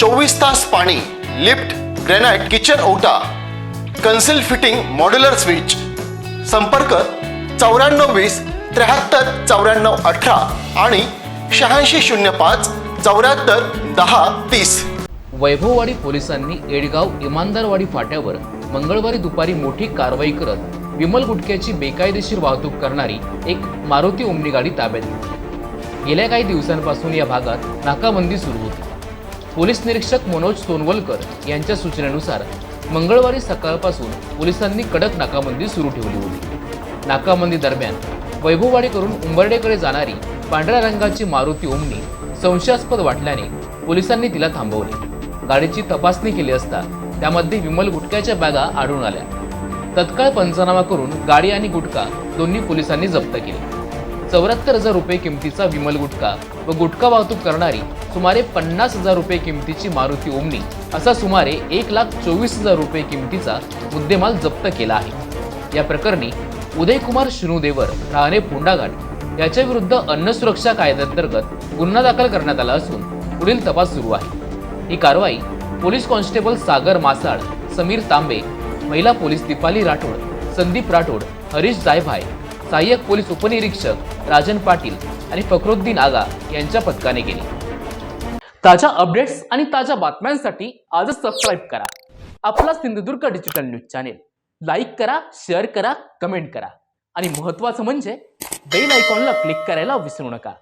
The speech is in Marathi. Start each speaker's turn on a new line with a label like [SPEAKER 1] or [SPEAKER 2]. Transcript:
[SPEAKER 1] चोवीस तास पाणी लिफ्ट ग्रेनाइट किचन ओटा कन्सिल फिटिंग मॉड्युलर स्विच. संपर्क चौऱ्याण्णव वीस त्र्याहत्तर चौऱ्याण्णव अठरा आणि शहाऐंशी शून्य पाच चौऱ्याहत्तर दहा तीस.
[SPEAKER 2] वैभववाडी पोलिसांनी एडगाव इमानदारवाडी फाट्यावर मंगळवारी दुपारी मोठी कारवाई करत विमल गुटख्याची बेकायदेशीर वाहतूक करणारी एक मारुती ओमनी गाडी ताब्यात घेतली. गेल्या काही दिवसांपासून या भागात नाकाबंदी सुरू होती. पोलीस निरीक्षक मनोज सोनवलकर यांच्या सूचनेनुसार मंगळवारी सकाळपासून पोलिसांनी कडक नाकाबंदी सुरू ठेवली होती. नाकाबंदी दरम्यान वैभववाडीकडून उंबरडेकडे जाणारी पांढऱ्या रंगाची मारुती ओमनी संशयास्पद वाटल्याने पोलिसांनी तिला थांबवले. गाडीची तपासणी केली असता त्यामध्ये विमल गुटख्याच्या बॅगा आढळून आल्या. तत्काळ पंचनामा करून गाडी आणि गुटखा दोन्ही पोलिसांनी जप्त केले. चौऱ्याहत्तर हजार रुपये किमतीचा विमल गुटखा व गुटखा वाहतूक करणारी सुमारे पन्नास हजार रुपये किमतीची मारुती ओमनी असा सुमारे एक लाख चोवीस हजार रुपये किमतीचा मुद्देमाल जप्त केला आहे. या प्रकरणी उदयकुमार शिनुदेवर राहणे पोंडाघाट याच्याविरुद्ध अन्न सुरक्षा कायद्यांतर्गत गुन्हा दाखल करण्यात आला असून पुढील तपास सुरू आहे. ही कारवाई पोलीस कॉन्स्टेबल सागर मासाळ समीर तांबे महिला पोलीस दीपाली राठोड संदीप राठोड हरीश जायभाय सहाय्यक पोलीस उपनिरीक्षक राजन पाटील आणि फखरुद्दीन आगा यांच्या पथकाने केली. ताज्या अपडेट्स आणि ताज्या बातम्यांसाठी आजच सबस्क्राईब करा. आपला Sindhudurg digital news channel like करा शेअर करा कमेंट करा. आणि महत्त्वाचं म्हणजे बेल आयकॉनला क्लिक करायला विसरू नका.